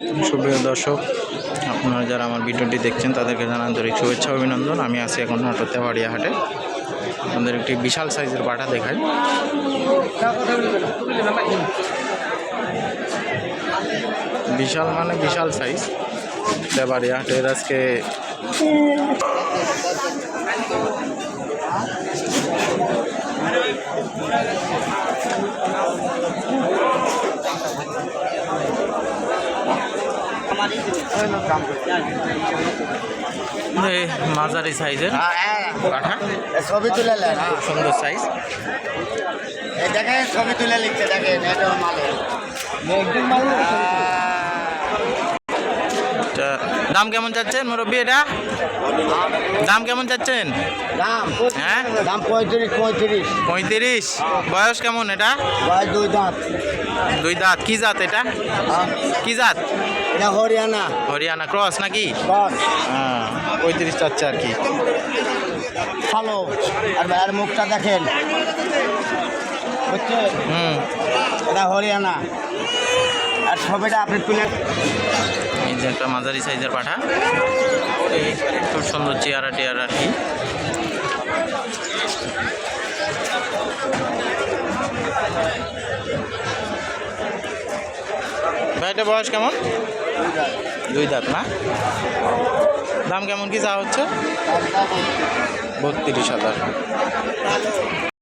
সুপ্রিয় দর্শক, আপনারা যারা আমার ভিডিওটি দেখছেন, তাদেরকে জানান আন্তরিক শুভেচ্ছা অভিনন্দন। আমি আছি এখন তেওয়ারিয়া হাটে। আমাদের একটি বিশাল সাইজের পাঠা দেখাই। বিশাল মানে বিশাল সাইজ। তেওয়ারিয়া হাটের আজকে মাঝারি সাইজের ছবি তুলে নেন খুব সুন্দর সাইজ দেখেন ছবি তুলে লিখছে দেখেন এটা দাম কেমন চাচ্ছেন মুরব্বী এটা? দাম কেমন চাচ্ছেন? দাম হ্যাঁ? দাম পঁয়ত্রিশ পঁয়ত্রিশ। পঁয়ত্রিশ। বয়স কেমন এটা? বয়স দুই দাঁত। দুই দাঁত। কি জাত এটা? কি জাত? এটা হরিয়ানা। হরিয়ানা ক্রস নাকি? হ্যাঁ পঁয়ত্রিশ চাচ্ছে আর কি। ভালো আর ভাইয়ের মুখটা দেখেন। বুঝছে হুম। এটা হরিয়ানা। আর ছবিটা আপনি তুলে এই যে একটা মাঝারি সাইজের পাঠা। এই খুব সুন্দর চেয়ারা টেয়ারা আর কি। ভাইটা বয়স কেমন? দুই দাঁত না? দাম কেমন কি যা হচ্ছে? বত্রিশ হাজার।